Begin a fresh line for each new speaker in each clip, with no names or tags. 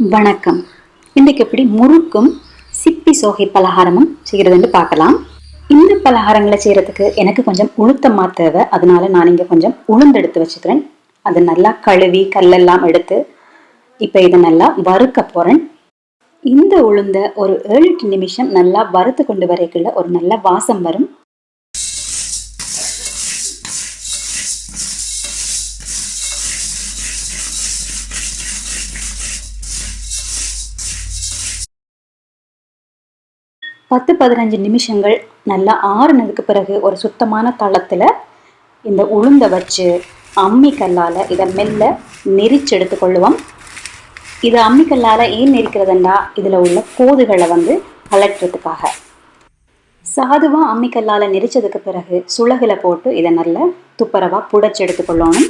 வணக்கம். இன்றைக்கு எப்படி முறுக்கும் சிப்பி சோகை பலகாரமும் செய்கிறதுன்னு பார்க்கலாம். இந்த பலகாரங்களை செய்கிறதுக்கு எனக்கு கொஞ்சம் உளுத்தமா தேவை. அதனால நான் இங்கே கொஞ்சம் உளுந்தெடுத்து வச்சுக்கிறேன். அது நல்லா கழுவி கல்லெல்லாம் எடுத்து இப்போ இதை நல்லா வறுக்க போகிறேன் இந்த உளுந்த ஒரு ஏழு எட்டு நிமிஷம் நல்லா வறுத்து கொண்டு வரைக்குள்ள ஒரு நல்ல வாசம் வரும். பத்து பதினஞ்சு நிமிஷங்கள் நல்லா ஆறுனதுக்கு பிறகு ஒரு சுத்தமான தளத்தில் இந்த உளுந்த வச்சு அம்மி கல்லால் இதை மெல்ல நெரிச்சு எடுத்துக்கொள்ளுவோம் இதை அம்மி கல்லால் ஏன் நெரிக்கிறதுண்டா? இதில் உள்ள கோதுகளை வந்து கலட்டுறதுக்காக சாதுவாக அம்மி கல்லால் நெரிச்சதுக்கு பிறகு சுளகில் போட்டு இதை நல்லா துப்புரவாக புடைச்சி எடுத்துக்கொள்ளணும்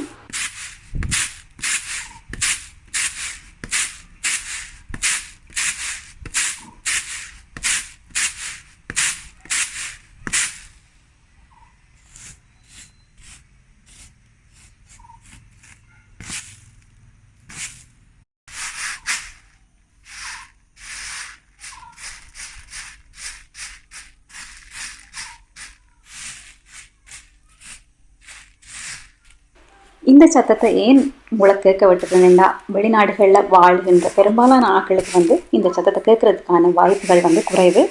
இந்த சத்தத்தை ஏன் உங்களை கேட்க விட்டுருந்தேன்டா வெளிநாடுகளில் வாழ்கின்ற பெரும்பாலான ஆட்களுக்கு வந்து இந்த சத்தத்தை கேட்கறதுக்கான வாய்ப்புகள் வந்து குறைவு.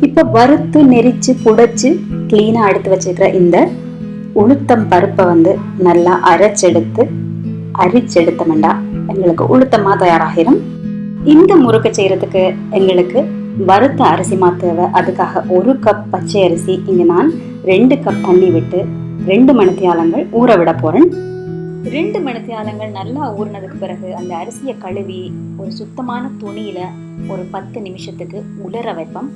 இப்போ வறுத்து நெரிச்சு புடைச்சு க்ளீனாக எடுத்து வச்சுருக்கிற இந்த உளுத்தம் பருப்பை வந்து நல்லா அரைச்செடுத்து அரிச்செடுத்தமெண்டா எங்களுக்கு உளுத்தமாக தயாராகிடும் இந்த முறுக்கு செய்யறதுக்கு எங்களுக்கு வறுத்த அரிசி தேவை. அதுக்காக ஒரு கப் பச்சை அரிசி இங்கே நான் ரெண்டு கப் தண்ணி விட்டு ரெண்டு மணித்தியாலங்கள் ஊற விட போகிறேன் ரெண்டு மணித்தியாலங்கள் நல்லா ஊறினதுக்கு பிறகு அந்த அரிசியை கழுவி ஒரு சுத்தமான துணியில ஒரு பத்து நிமிஷத்துக்கு உலர வைப்போம்.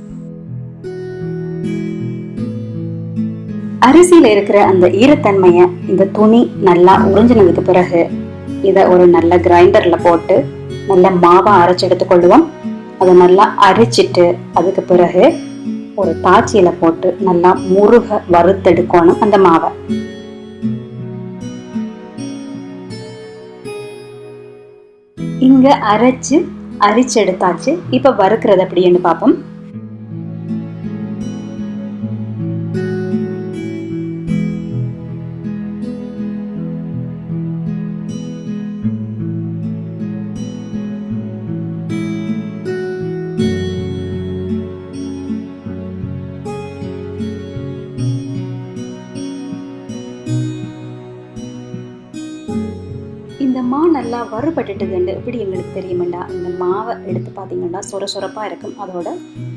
அரிசியில இருக்கிற அந்த ஈரத்தன்மையை இந்த துணி நல்லா உறிஞ்சினதுக்கு பிறகு இதை ஒரு நல்ல கிரைண்டர்ல போட்டு நல்ல மாவை அரைச்சி எடுத்துக்கொள்ளுவோம் அதை நல்லா அரைச்சிட்டு அதுக்கு பிறகு ஒரு தாச்சியில போட்டு நல்லா முருக வறுத்தெடுக்கணும் அந்த மாவை. இங்கே அரைச்சு அரிச்சு எடுத்தாச்சு இப்போ வறுக்கிறது அப்படின்னு பார்ப்போம் வறுபட்டுட்டுதுண்டு எப்படி எங்களுக்கு தெரியுமெண்டா? இந்த மாவை எடுத்து பார்த்தீங்கன்னா சொர சொரப்பாக இருக்கும். அதோட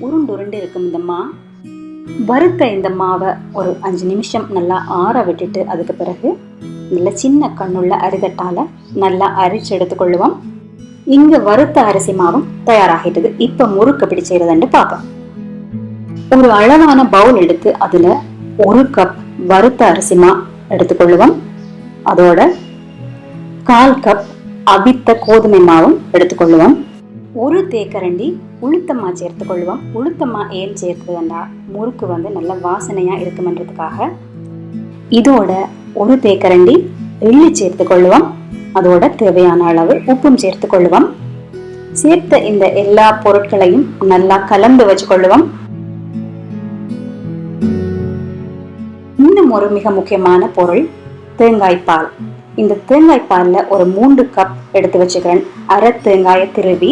உருண்டு உருண்டு இருக்கும் இந்த மா. வறுத்த இந்த மாவை ஒரு அஞ்சு நிமிஷம் நல்லா ஆற விட்டுட்டு அதுக்கு பிறகு நல்ல சின்ன கண்ணுள்ள அரிதட்டால் நல்லா அரிச்சு எடுத்துக்கொள்ளுவோம். இங்கே வறுத்த அரிசி மாவும் தயாராகிட்டது. இப்போ முறுக்கு எப்படி செய்யறதுன்னு பார்ப்போம் ஒரு அளவான பவுல் எடுத்து அதில் ஒரு கப் வறுத்த அரிசி மா எடுத்துக்கொள்ளுவோம். அதோட கால் கப் அவித்த கோதுமை மாவும் எடுத்துக்கொள்ளுவோம். ஒரு தேக்கரண்டி உளுத்தம்மா சேர்த்துக்கொள்வோம் உளுத்தம்மா ஏன் சேர்க்குதுண்டா முறுக்கு வந்து நல்ல வாசனையாக இருக்குமன்றதுக்காக. இதோட ஒரு தேக்கரண்டி எள்ளி சேர்த்துக்கொள்வோம் அதோட தேவையான அளவு உப்பும் சேர்த்துக்கொள்வோம் சேர்த்த இந்த எல்லா பொருட்களையும் நல்லா கலந்து வச்சுக்கொள்ளுவோம். இன்னும் ஒரு மிக முக்கியமான பொருள் தேங்காய் பால். இந்த தேங்காய் பாலில் ஒரு மூன்று கப் எடுத்து வச்சுக்கிறேன். அரை தேங்காயை திருவி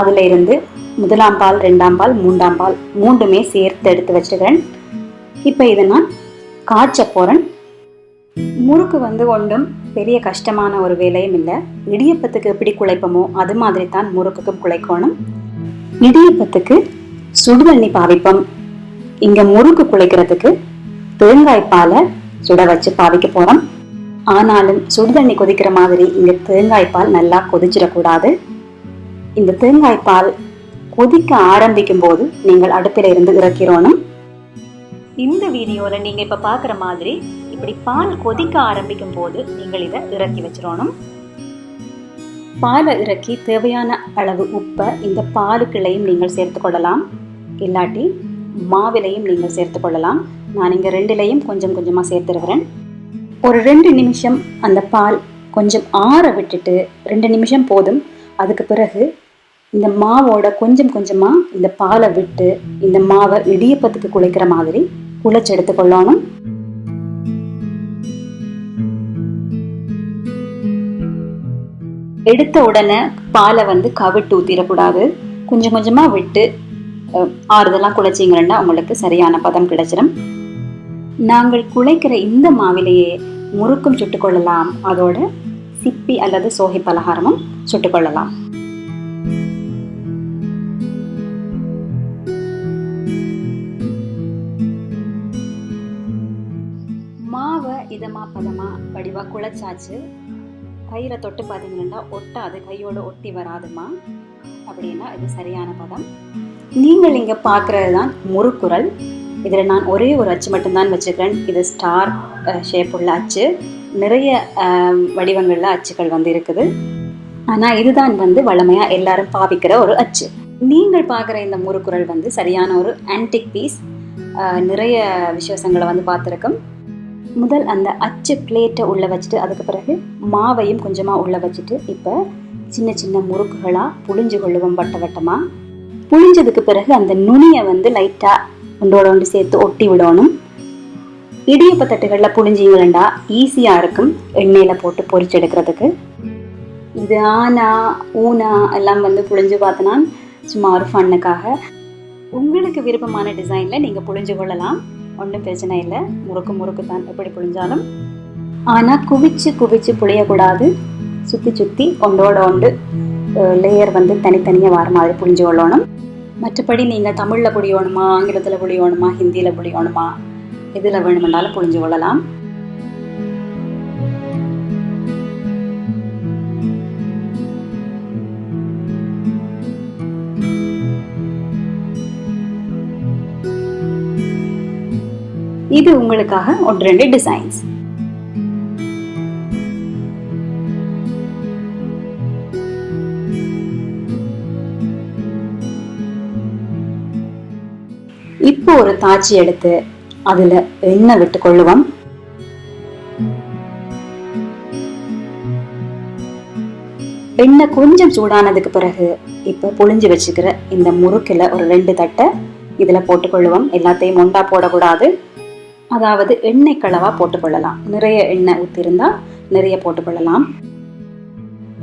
அதில் இருந்து முதலாம் பால் ரெண்டாம் பால் மூன்றாம் பால் மூன்றுமே சேர்த்து எடுத்து வச்சுக்கிறேன். இப்போ இதை நான் காய்ச்ச போகிறேன் முறுக்கு வந்து ஒன்றும் பெரிய கஷ்டமான ஒரு வேலையும் இல்லை. இடியப்பத்துக்கு எப்படி குழைப்போமோ அது மாதிரி தான் முறுக்குக்கும் குழைக்கணும். இடியப்பத்துக்கு சுடுதண்ணி பாவிப்போம். இங்கே முறுக்கு குழைக்கிறதுக்கு தேங்காய் பாலை சுட வச்சு பாவிக்க போகிறோம் ஆனாலும் சுடுதண்ணி கொதிக்கிற மாதிரி இந்த தேங்காய் பால் நல்லா கொதிச்சிடக்கூடாது. இந்த தேங்காய் பால் கொதிக்க ஆரம்பிக்கும் போது நீங்கள் அடுப்பில் இருந்து இறக்கிறோனும் இந்த வீடியோவில் நீங்கள் இப்போ பார்க்குற மாதிரி இப்படி பால் கொதிக்க ஆரம்பிக்கும் போது நீங்கள் இதை இறக்கி வச்சிடணும். பாலை இறக்கி தேவையான அளவு உப்பை இந்த பாலுக்குள்ளையும் நீங்கள் சேர்த்து கொள்ளலாம். இல்லாட்டி மாவிலையும் நீங்கள் சேர்த்து கொள்ளலாம். நான் இங்கே ரெண்டுலையும் கொஞ்சம் கொஞ்சமாக சேர்த்துருக்கிறேன். ஒரு ரெண்டு நிமிஷம் அந்த பால் கொஞ்சம் ஆற விட்டுட்டு ரெண்டு நிமிஷம் போதும். அதுக்கு பிறகு இந்த மாவோட கொஞ்சம் கொஞ்சமாக இந்த பாலை விட்டு இந்த மாவை இடியப்பத்துக்கு குழைக்கிற மாதிரி குழைச்சி எடுத்துக்கொள்ளணும் எடுத்த உடனே பாலை வந்து கவிட்டு ஊத்திடக்கூடாது. கொஞ்சம் கொஞ்சமாக விட்டு ஆறுதலாக ஆறுதலா குழைச்சிங்கன்னா உங்களுக்கு சரியான பதம் கிடைச்சிடும் நாங்கள் குழைக்கிற இந்த மாவிலேயே முறுக்கும் சுட்டுக்கொள்ளலாம். அதோட சிப்பி அல்லது சோகை பலகாரமும் சுட்டுக்கொள்ளலாம். மாவை இதமா பதமா வடிவா குழைச்சாச்சு. கையில தொட்டு பார்த்தீங்கன்னா ஒட்டாது. கையோட ஒட்டி வராதுமா. அப்படின்னா இது சரியான பதம். நீங்கள் இங்க பார்க்குறது தான் முறுக்குரல். இதில் நான் ஒரே ஒரு அச்சு மட்டும்தான் வச்சுக்கிறேன். இது ஸ்டார் ஷேப் உள்ள அச்சு. நிறைய வடிவங்களில் அச்சுகள் வந்து இருக்குது. ஆனால் இதுதான் வந்து வழமையாக எல்லாரும் பாவிக்கிற ஒரு அச்சு. நீங்கள் பார்க்குற இந்த முறுக்குரல் வந்து சரியான ஒரு ஆன்டிக் பீஸ் நிறைய விசேஷங்களை வந்து பார்த்துருக்கோம். முதல் அந்த அச்சு பிளேட்டை உள்ளே வச்சுட்டு அதுக்கு பிறகு மாவையும் கொஞ்சமாக உள்ளே வச்சுட்டு இப்போ சின்ன சின்ன முறுக்குகளாக புழிஞ்சு கொள்ளுவோம் வட்ட வட்டமாக புழிஞ்சதுக்கு பிறகு அந்த நுனியை வந்து லைட்டாக ஒன்றோட ஒன்று சேர்த்து ஒட்டி விடணும் இடியப்ப தட்டுகளில் புழிஞ்சிங்களா ஈஸியாக இருக்கும் எண்ணெயில் போட்டு பொரிச்செடுக்கிறதுக்கு இது ஆனா ஊனா எல்லாம் வந்து புழிஞ்சு பார்த்தனா சும்மா ஒரு ஃபன்னுக்காக உங்களுக்கு விருப்பமான டிசைனில் நீங்கள் புழிஞ்சு கொள்ளலாம் ஒன்றும் பிரச்சனை இல்லை முறுக்கு முறுக்கு தான் எப்படி புழிஞ்சாலும் ஆனால் குவிச்சு குவிச்சு புழியக்கூடாது சுற்றி சுற்றி ஒன்றோட ஒன்று லேயர் வந்து தனித்தனியாக வர மாதிரி புழிஞ்சு கொள்ளணும் மற்றபடி நீங்கள் தமிழில் புளியணுமா ஆங்கிலத்தில் புளியணுமா ஹிந்தியில் புளியணுமா எதில் வேணுமென்றாலும் புழிஞ்சு கொள்ளலாம். இது உங்களுக்காக ஒன்று ரெண்டு டிசைன்ஸ் ஒரு தாச்சி எடுத்து அதுல எண்ணெய் விட்டு கொள்ளுவோம் எண்ணெய் கொஞ்சம் சூடானதுக்கு பிறகு இப்போ புழிஞ்சு வச்சுக்கிற இந்த முறுக்கில் ஒரு ரெண்டு தட்டை இதில் போட்டுக்கொள்ளுவோம். எல்லாத்தையும் ஒண்டா போடக்கூடாது. அதாவது எண்ணெய் களவா போட்டுக்கொள்ளலாம். நிறைய எண்ணெய் ஊற்றிருந்தா நிறைய போட்டுக்கொள்ளலாம்.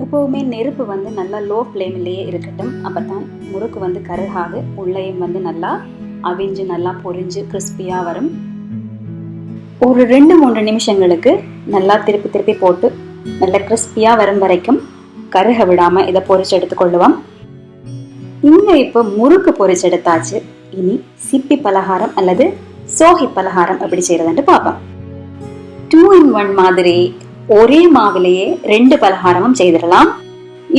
எப்போவுமே நெருப்பு வந்து நல்லா லோ ஃப்ளேம்லேயே இருக்கட்டும். அப்போ தான் முறுக்கு வந்து கருகாது. உள்ளேயும் வந்து நல்லா அவிஞ்சு நல்லா பொரிஞ்சு கிறிஸ்பியாக வரும். ஒரு ரெண்டு மூன்று நிமிஷங்களுக்கு நல்லா திருப்பி திருப்பி போட்டு நல்லா கிறிஸ்பியாக வரும் வரைக்கும் கருக விடாமல் இதை பொரிச்சு எடுத்துக்கொள்ளுவோம் இங்கே இப்போ முறுக்கு பொரிச்சு எடுத்தாச்சு. இனி சிப்பி பலகாரம் அல்லது சோகி பலகாரம் எப்படி செய்யறதுன்னு பார்ப்போம். டூ இன் ஒன் மாதிரி ஒரே மாவிலேயே ரெண்டு பலகாரமும் செய்திடலாம்.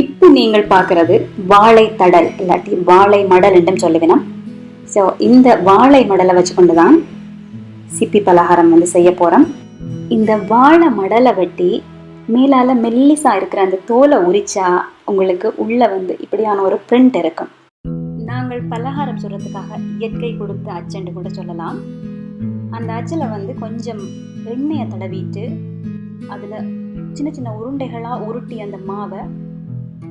இப்போ நீங்கள் பார்க்கறது வாழை தடல் இல்லாட்டி வாழை மடல் என்றும் சொல்லுவினோம் ஸோ இந்த வாழை மடலை வச்சுக்கொண்டு தான் சிப்பி பலகாரம் வந்து செய்ய போறோம். இந்த வாழை மடலை வெட்டி மேலால மெல்லிசா இருக்கிற அந்த தோலை உரிச்சா உங்களுக்கு உள்ளே வந்து இப்படியான ஒரு பிரிண்ட் இருக்கும். நாங்கள் பலகாரம் சொல்றதுக்காக இயற்கை கொடுத்த அச்சண்டு கூட சொல்லலாம். அந்த அச்சில் வந்து கொஞ்சம் எண்ணெயை தடவிட்டு அதில் சின்ன சின்ன உருண்டைகளாக உருட்டி அந்த மாவை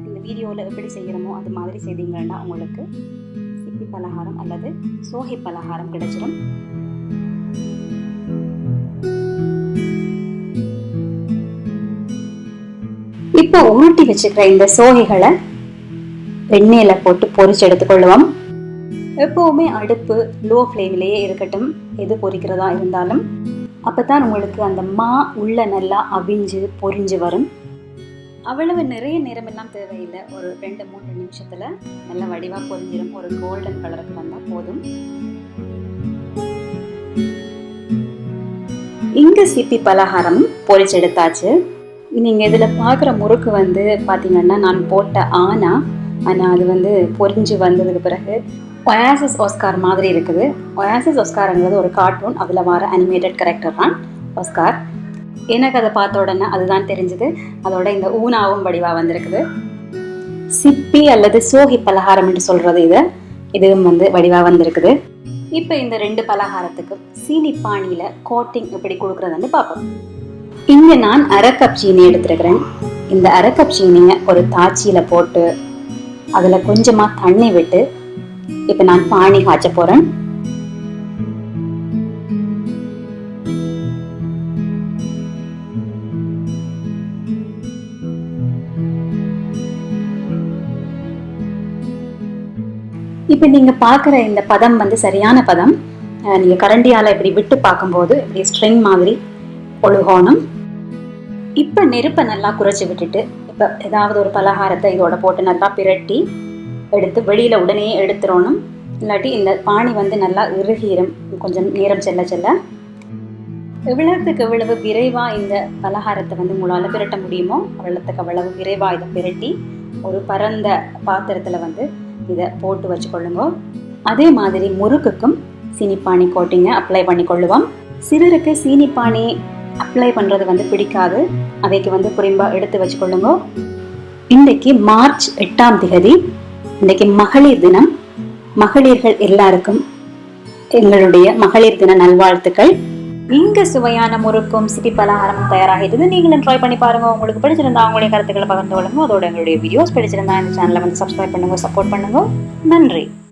இந்த வீடியோவில் எப்படி செய்கிறோமோ அது மாதிரி செய்தீங்கன்னா உங்களுக்கு சிப்பி பலகாரம் அல்லது சோகை பலகாரம் கிடைச்சிடும் இப்போ உருட்டி வச்சுக்கிற இந்த சோகைகளை வெண்ணெயில போட்டு பொரிச்சு எடுத்துக்கொள்ளுவோம். எப்பவுமே அடுப்பு லோ ஃப்ளேம்லேயே இருக்கட்டும் எது பொரிக்கிறதா இருந்தாலும். அப்பதான் உங்களுக்கு அந்த மா உள்ள நல்லா அவிஞ்சு பொரிஞ்சு வரும். அவ்வளவு நிறைய நேரம் எல்லாம் தேவையில்லை. ஒரு ரெண்டு மூணு நிமிஷத்துல நல்ல வடிவா பொரிஞ்சிடும் ஒரு கோல்டன் கலருக்கு வந்தா போதும். இங்க சிப்பி பலகாரம் பொரிச்செடுத்தாச்சு. நீங்க இதுல பாக்குற முறுக்கு வந்து பாத்தீங்கன்னா நான் போட்ட ஆனா ஆனா அது வந்து பொரிஞ்சு வந்ததுக்கு பிறகு ஒயாசஸ் ஒஸ்கார் மாதிரி இருக்குது. ஒயாசஸ் ஒஸ்கார்ங்கிறது ஒரு கார்ட்டூன் அதில் வர அனிமேட்டட் கேரக்டர் தான் ஒஸ்கார் எனக்கு அதை பார்த்த உடனே அதுதான் தெரிஞ்சது. அதோட இந்த ஊனாவும் வடிவாக வந்திருக்குது. சிப்பி அல்லது சோகி பலகாரம் என்று சொல்றது இது. இதுவும் வந்து வடிவாக வந்திருக்குது. இப்போ இந்த ரெண்டு பலகாரத்துக்கும் சீனி பாணியில் கோட்டிங் எப்படி கொடுக்குறதுன்னு பார்ப்போம். இங்க நான் அரை கப் சீனி எடுத்திருக்கிறேன். இந்த அரை கப் சீனியை ஒரு தாச்சியில போட்டு அதுல கொஞ்சமா தண்ணி விட்டு இப்ப நான் பானி காய்ச்ச போறேன். இப்போ நீங்கள் பார்க்குற இந்த பதம் வந்து சரியான பதம். நீங்கள் கரண்டியால் இப்படி விட்டு பார்க்கும்போது இப்படி ஸ்ட்ரிங் மாதிரி ஒழுகோணும். இப்போ நெருப்பை நல்லா குறைச்சி விட்டுட்டு இப்போ ஏதாவது ஒரு பலகாரத்தை இதோட போட்டு நல்லா பிரட்டி எடுத்து வெளியில் உடனே எடுத்துடணும் இல்லாட்டி இந்த பானி வந்து நல்லா இறுகிரும் கொஞ்சம் நேரம் செல்ல செல்ல. எவ்வளவுக்கு எவ்வளவு விரைவாக இந்த பலகாரத்தை வந்து உங்களால் பிரட்ட முடியுமோ அவ்வளோத்துக்கு அவ்வளவு விரைவாக இதை பிரட்டி ஒரு பரந்த பாத்திரத்தில் வந்து இதை போட்டு வச்சுக்கொள்ளுங்க. அதே மாதிரி முறுக்குக்கும் சீனிப்பானி கோட்டிங்க அப்ளை பண்ணி கொள்ளுவோம். சிலருக்கு சீனிப்பானி அப்ளை பண்றது வந்து பிடிக்காது. அதைக்கு வந்து குறிம்பாக எடுத்து வச்சுக்கொள்ளுங்க. இன்றைக்கு மார்ச் எட்டாம் திகதி இன்றைக்கு மகளிர் தினம். மகளிர்கள் எல்லாருக்கும் எங்களுடைய மகளிர் தின நல்வாழ்த்துக்கள். இங்க சுவையான முறுக்கும் சிட்டி பலகாரமும் தயாராகிட்டது. நீங்களும் ட்ரை பண்ணி பாருங்க. உங்களுக்கு பிடிச்சிருந்தா அவங்களுடைய கருத்துக்களை பகிர்ந்து கொள்ளுங்க. அதோட எங்களுடைய வீடியோஸ் பிடிச்சிருந்தா இந்த சேனலை வந்து சப்ஸ்கிரைப் பண்ணுங்க சப்போர்ட் பண்ணுங்க. நன்றி.